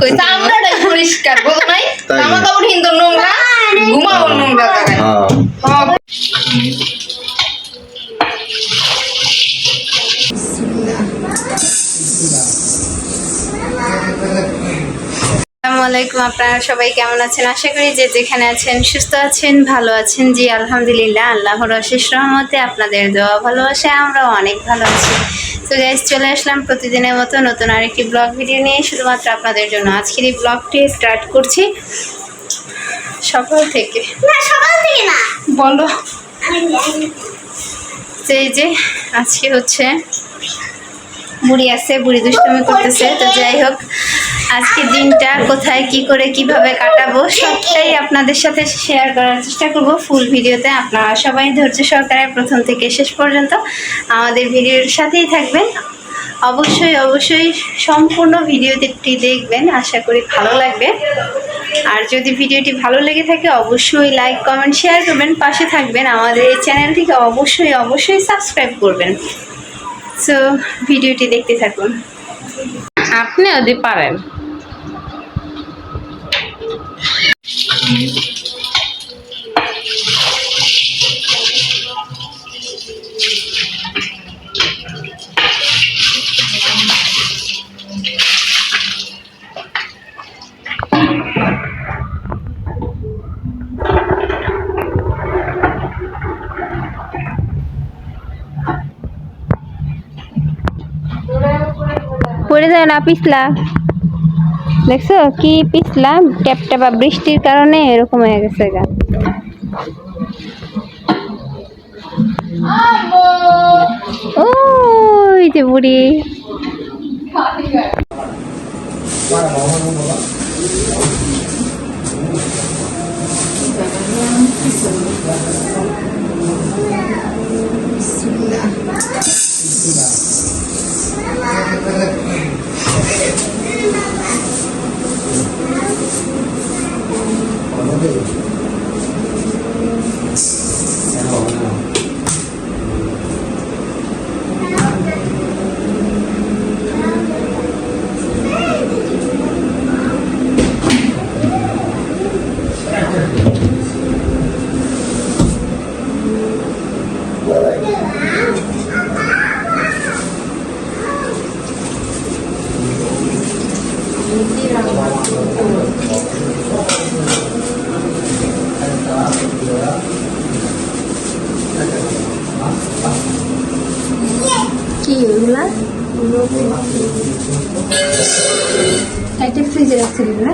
কই চামড়াটাই পরিষ্কার বল নাই? জামা? কাপড় কিন্তু নোংরা ঘুমাও নোংরা আলাইকুম আপনারা সবাই কেমন আছেন? আশা করি যে যেখানে আছেন সুস্থ আছেন ভালো আছেন। জি আলহামদুলিল্লাহ আল্লাহর অশেষ রহমতে আপনাদের দেওয়া ভালোবাসে আমরাও অনেক ভালো আছি। তো গাইজ চলে আসলাম প্রতিদিনের মতো নতুন আরেকটি ব্লগ ভিডিও নিয়ে। শুধুমাত্র আপনাদের জন্য আজকের এই ব্লগটি স্টার্ট করছি। সকাল থেকে। বলো। এই যে আজকে হচ্ছে বুড়ি আছে বুড়ি দুষ্টমি করতেছে। তো যাই হোক আজকে দিনটা কোথায়, কি করে, কীভাবে কাটাবো, সবটাই আপনাদের সাথে শেয়ার করার চেষ্টা করব। ফুল ভিডিওতে আপনারা সবাই ধৈর্য সহকারে প্রথম থেকে শেষ পর্যন্ত আমাদের ভিডিওর সাথেই থাকবেন। অবশ্যই অবশ্যই সম্পূর্ণ ভিডিওটি দেখবেন, আশা করি ভালো লাগবে। আর যদি ভিডিওটি ভালো লেগে থাকে, অবশ্যই লাইক কমেন্ট শেয়ার করবেন, পাশে থাকবেন। আমাদের এই চ্যানেলটিকে অবশ্যই অবশ্যই সাবস্ক্রাইব করবেন। সো ভিডিওটি দেখতে থাকুন। আপনি যদি পারেন। পড়ে যায় না পিছলা দেখছ? কি পিছলা ট্যাপটা বা বৃষ্টির কারণে এরকম হয়ে গেছে গা। ওই যে বুড়ি। কি এগুলা একটা ফ্রিজে রাখছিলি না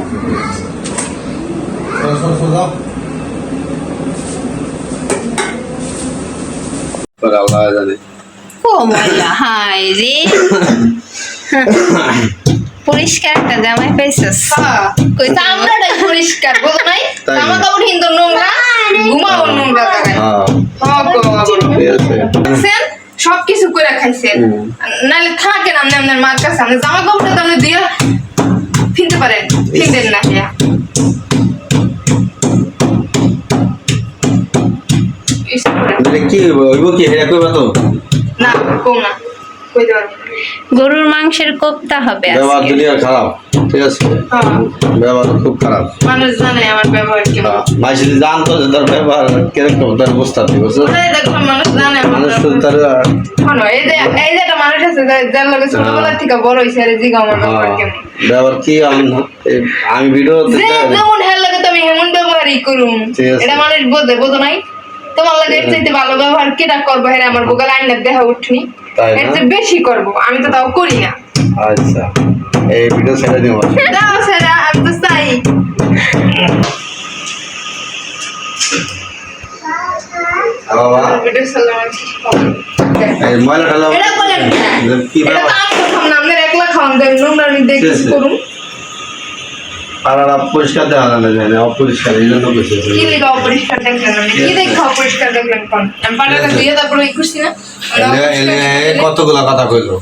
পরে আল্লাহ জানে ও ময়লা হাই রে পরিষ্কার একটা জামাই পাইছস? হ্যাঁ। কই চামড়াটাই পরিষ্কার বোঝো নাই? জামা কাপড় কিন্তু নোংরা ঘুমাও নোংরা জায়গায় হ্যাঁ। হ্যাঁ সবকিছু করে খাইছেন। নাহলে থাকেন আপনি আপনার মার কাছে। আপনি জামা কাপড়টা তো আপনি দিয়ে ফিনতে পারেন। ফিনতেন না হিয়া। তাহলে কি হইব কি? হেরা কইবা তো? না কম না। গরুর মাংসের কোপ্তা হবে ব্যবহার দুনিয়ার খারাপ ঠিক আছে? হ্যাঁ। ব্যবহার খুব খারাপ। মানুষ জানে আমার ব্যবহার কেমন। মাই যদি জানতো যে তার ব্যবহার কীরকম তার বুঝতে পারতি বুঝছ মানুষ জানে মানুষ তো তার এই যে এই যে একটা মানুষ আছে যার- লগে ছোটবেলা থেকে বড় হয়েছে আর জিগা আমার ব্যবহার হ্যাঁ, কেমন। ব্যবহার কি আমি- আমি ভিডিও যে যেমন হেল লাগে তুমি হেমন ব্যবহারই করুন ঠিক এটা মানুষ বোঝে বোঝো নাই? তোমার লাগে চাইতে ভালো ব্যবহার কেটা করব? হ্যাঁ আমার বোকাল আইনের দেখা উঠনি। তাই না? বেশি করব আমি তো তাও করি না। আচ্ছা এই ভিডিও ছেড়ে দিব। দাও সেটা আমি তো চাই। বাবা? ভিডিও সালাম এই ময়লা ঢালা এটা বলেন কি এটা তো আমি খাম না একলা খাওয়ান দেন নোংরা নিয়ে দেখি করুন। পাড়াটা পরিষ্কার দেখা যায় না জানি অপরিষ্কার এই জন্য বসে কি দেখে অপরিষ্কার দেখলেন? কি দেখে অপরিষ্কার দেখলেন কোন? আমি দিয়ে তারপরে এই করছি না কতগুলা কথা কইলো?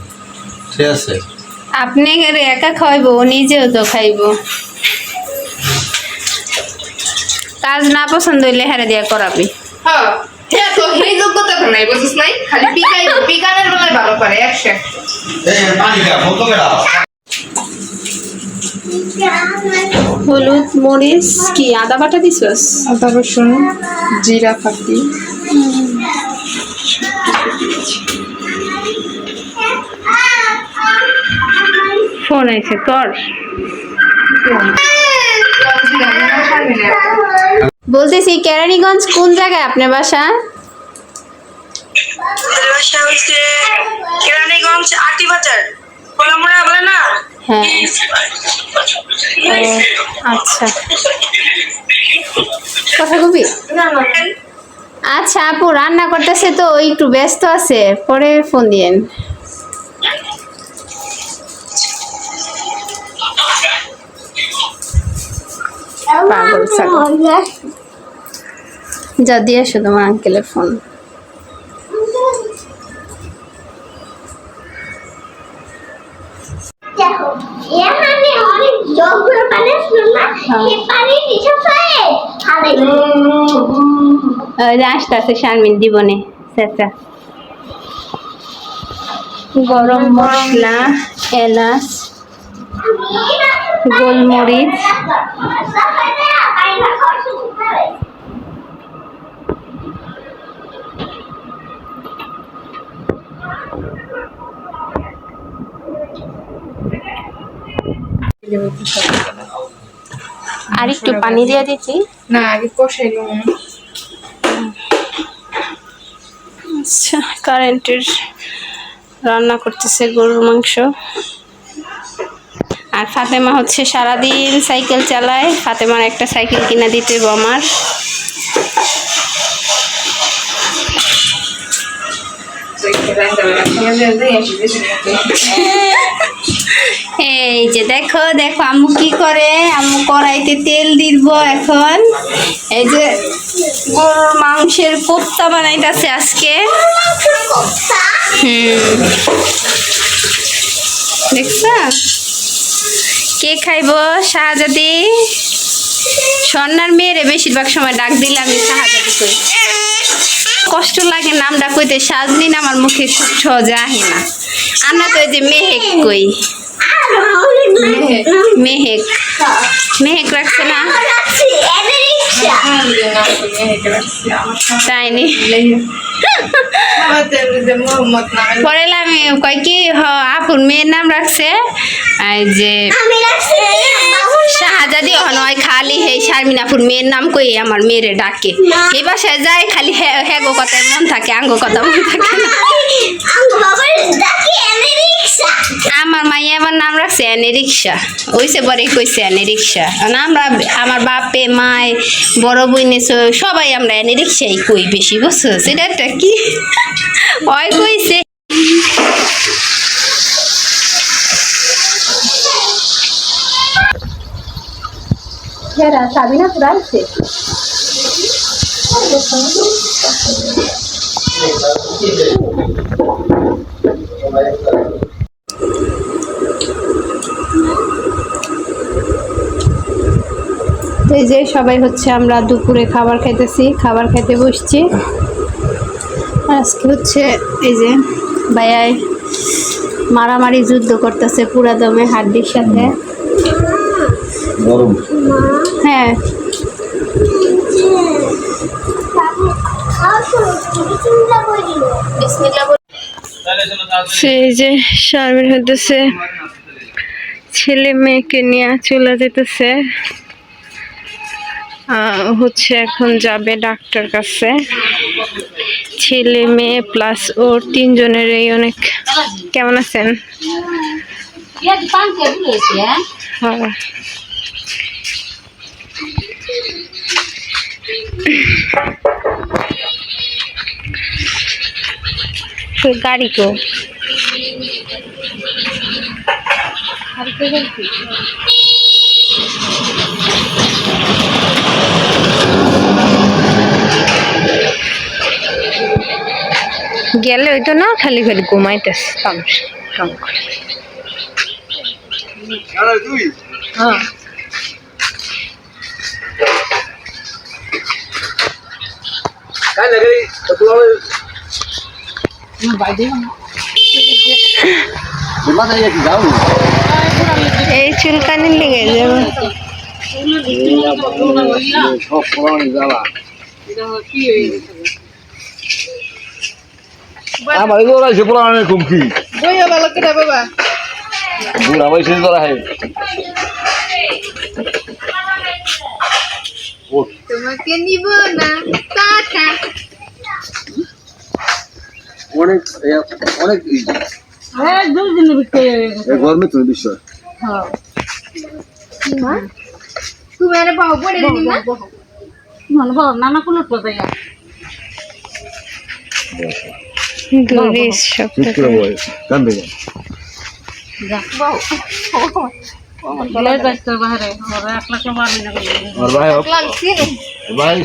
ঠিক আছে। আপনি একা খাওয়াইবো ও নিজেও তো খাইবো। কাজ না পছন্দ হইলে হেরে দিয়া করাবি। হ্যাঁ তো এই যোগ্যতা তো নাই বুঝিস নাই? খালি পিকাই পিকানের বেলায় ভালো একশো হলুদ মরিচ কি? আদা বাটা দিছস? আদা রসুন জিরা পাতি। ফোন আইছে তোর। বলতেছি কেরানীগঞ্জ কোন জায়গায় আপনার বাসা? বাসা হচ্ছে কেরানীগঞ্জ আটি বাজার হ্যাঁ। ও, আচ্ছা। কথা কবি? আচ্ছা আপু রান্না করতেছে তো ওই একটু ব্যস্ত আছে পরে ফোন দিয়েন। পাগল যা দিয়ে আসো তোমার আঙ্কেলের ফোন যে আসতেছে শারমিন দিবনে চাচা। গরম মশলা এলাচ গোলমরিচ। আর একটু পানি দিয়ে দিচ্ছি। না আগে কষাইলো কারেন্টের রান্না করতেছে গরুর মাংস। আর ফাতেমা হচ্ছে সারাদিন সাইকেল চালায়। ফাতেমার একটা সাইকেল কিনা দিতে বমার আমার। এই যে দেখো দেখো, আম্মু কি করে? আম্মু কড়াইতে তেল দিব এখন। এই যে গরুর মাংসের কোপ্তা বানাইতেছে আজকে। দেখছা? কে খাইব? শাহজাদি। স্বর্ণার মেয়েরে বেশিরভাগ সময় ডাক দিলে আমি শাহজাদি কই কষ্ট লাগে নামটা কইতে সাজনিন আমার মুখে খুব সহজে আহে না। আমরা তো যে মেহেক কই। মেহেক। মেহেক রাখছে না? তাই নি? পরে আমি কয় কি আপুর মেয়ের নাম রাখছে যে শাহজাদি হয় খালি হে শারমিনাপুর মেয়ের নাম কই আমার মেয়েরে ডাকে। এই বাসায় যায় খালি হ্যাগো কথায় মন থাকে আঙ্গো কথা মন থাকে আমার ডাকি আমার নাম রাখছে এনে রিক্সা। ওইসে পরে কইছে এনে রিক্সা। আমরা আমার বাপে মায় বড় বইনে সবাই আমরা এনে রিক্সাই কই বেশি বুঝছ? সেটা একটা কি? ওই কইছে। হেরা সাবিনা ফুরাইছে এই যে সবাই হচ্ছে আমরা দুপুরে খাবার খাইতেছি খাবার খাইতে বসছি। আজকে হচ্ছে এই যে ভাইয়াই মারামারি যুদ্ধ করতেছে পুরা দমে হাড্ডির সাথে। গরম। হ্যাঁ। চিন্তা সেই যে শারমিন হতেছে ছেলে মেয়েকে নিয়ে চলে যেতেছে। হচ্ছে এখন যাবে ডাক্তার কাছে। ছেলে মেয়ে প্লাস ওর তিনজনের এই অনেক কেমন আছেন? হ্যাঁ। তো গাড়ি কো। গেলে ওই তো না খালি খালি ঘুমাইতেছে। কাম কাম করে। হ্যাঁ। काय नाही तुला মাথায় কি যাও এই চুলকানির লেগে যাবে সব পুরানি জ্বালা আমার এগুলো রাইছে পুরানি কুমকি বইয়া ভালো করে বাবা বুড়া বয়সে করা হয় তোমাকে নিব না টাকা অনেক অনেক গরমে তুমি বিষয় তুমি আরে বাবু পড়ে নিব না দূরে সব ঠিক করে বয় কান? দেবে আর और भाई